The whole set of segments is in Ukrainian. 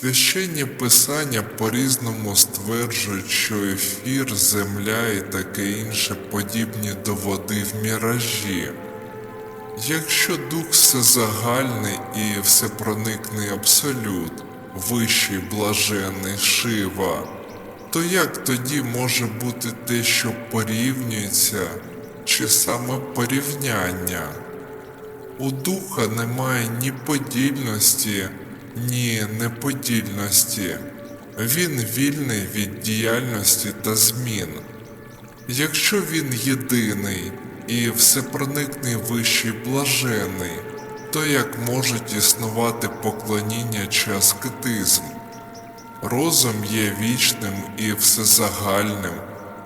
Священні писання по-різному стверджують, що ефір, земля і таке інше подібні до води в міражі. Якщо дух всезагальний і всепроникний абсолют, вищий блаженний Шива, то як тоді може бути те, що порівнюється, чи саме порівняння? У духа немає ні подільності, ні неподільності. Він вільний від діяльності та змін. Якщо він єдиний і всепроникний вищий блажений, то як можуть існувати поклоніння чи аскетизм? Розум є вічним і всезагальним,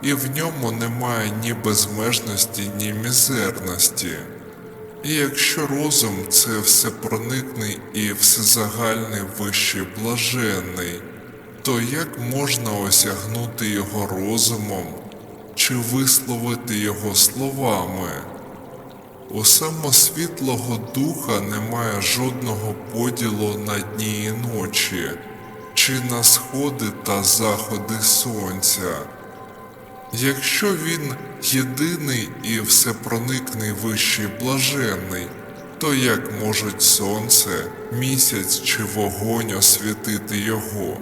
і в ньому немає ні безмежності, ні мізерності. І якщо розум це всепроникний і всезагальний вищий блаженний, то як можна осягнути його розумом чи висловити його словами? У самосвітлого духа немає жодного поділу на дні і ночі, чи на сходи та заходи сонця. Якщо він єдиний і всепроникний вищий блаженний, то як можуть сонце, місяць чи вогонь освітити його?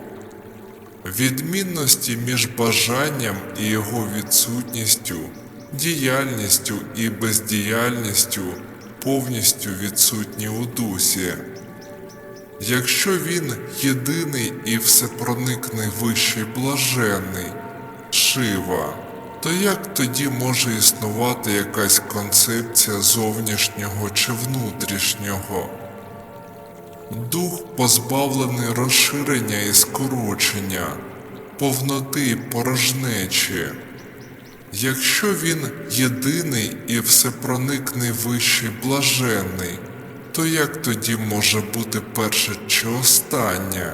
Відмінності між бажанням і його відсутністю, діяльністю і бездіяльністю повністю відсутні у дусі. Якщо він єдиний і всепроникний вищий блаженний, Шива, то як тоді може існувати якась концепція зовнішнього чи внутрішнього? Дух позбавлений розширення і скорочення, повноти і порожнечі. Якщо він єдиний і всепроникний вищий блаженний, то як тоді може бути перше чи останнє?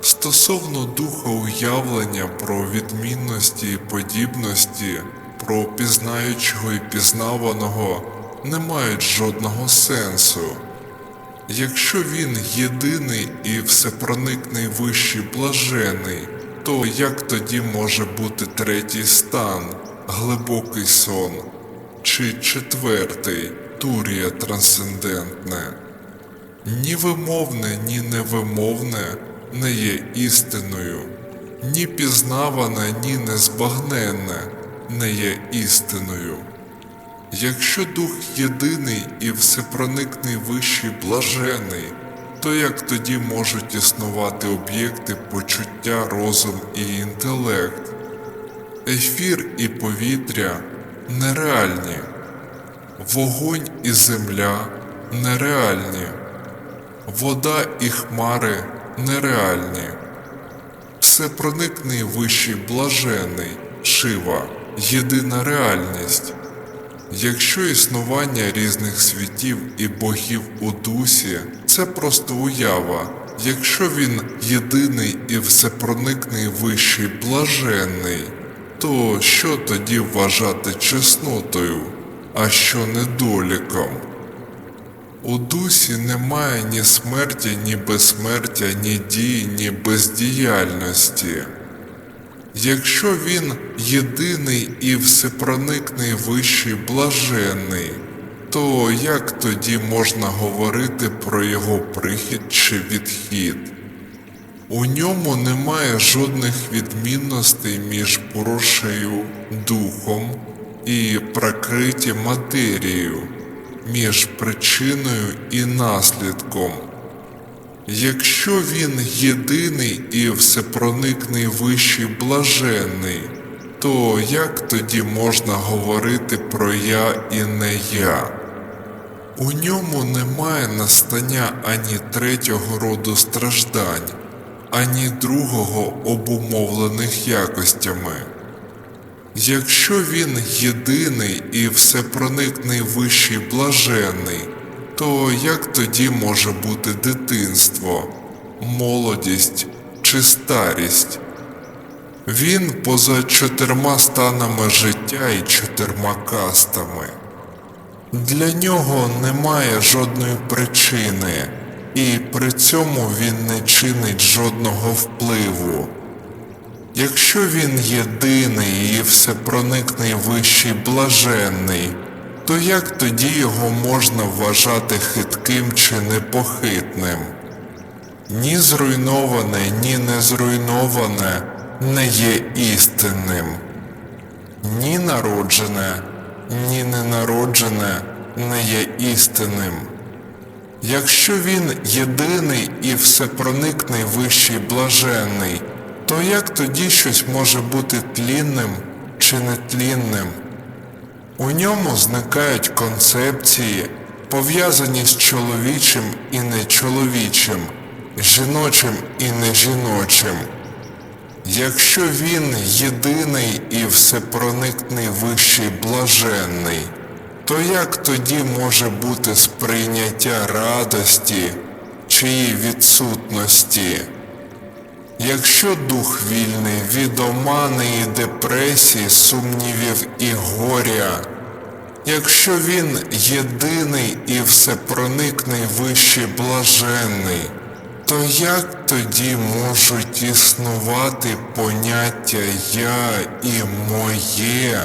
Стосовно духа уявлення про відмінності і подібності, про пізнаючого і пізнаваного не мають жодного сенсу. Якщо він єдиний і всепроникний вищий блажений, то як тоді може бути третій стан, глибокий сон, чи четвертий турія трансцендентне? Ні вимовне, ні невимовне не є істиною, ні пізнаване, ні незбагненне не є істиною. Якщо дух єдиний і всепроникний вищий блажений, то як тоді можуть існувати об'єкти почуття, розум і інтелект? Ефір і повітря нереальні, вогонь і земля нереальні, вода і хмари нереальні. Всепроникний вищий блажений, Шива, єдина реальність. Якщо існування різних світів і богів у дусі це просто уява, якщо він єдиний і всепроникний вищий блаженний, то що тоді вважати чеснотою, а що недоліком? У дусі немає ні смерті, ні безсмертя, ні дії, ні бездіяльності. Якщо він єдиний і всепроникний вищий блаженний, то як тоді можна говорити про його прихід чи відхід? У ньому немає жодних відмінностей між Пурушею, духом і пракриті матерією, між причиною і наслідком. Якщо він єдиний і всепроникний вищий блаженний, то як тоді можна говорити про я і не я? У ньому немає настання ані третього роду страждань, ані другого обумовлених якостями. Якщо він єдиний і всепроникний вищий блаженний, то як тоді може бути дитинство, молодість чи старість? Він поза чотирма станами життя і чотирма кастами. Для нього немає жодної причини, і при цьому він не чинить жодного впливу. Якщо він єдиний і всепроникний вищий блаженний, то як тоді його можна вважати хитким чи непохитним? Ні зруйноване, ні не зруйноване не є істинним. Ні народжене, ні ненароджене не є істинним. Якщо він єдиний і всепроникний вищий блаженний, то як тоді щось може бути тлінним чи нетлінним? У ньому зникають концепції, пов'язані з чоловічим і нечоловічим, жіночим і нежіночим. Якщо він єдиний і всепроникний вищий блаженний, то як тоді може бути сприйняття радості чи її відсутності? Якщо дух вільний від омани і депресії, сумнівів і горя, якщо він єдиний і всепроникний вищий блаженний, то як тоді можуть існувати поняття я і моє?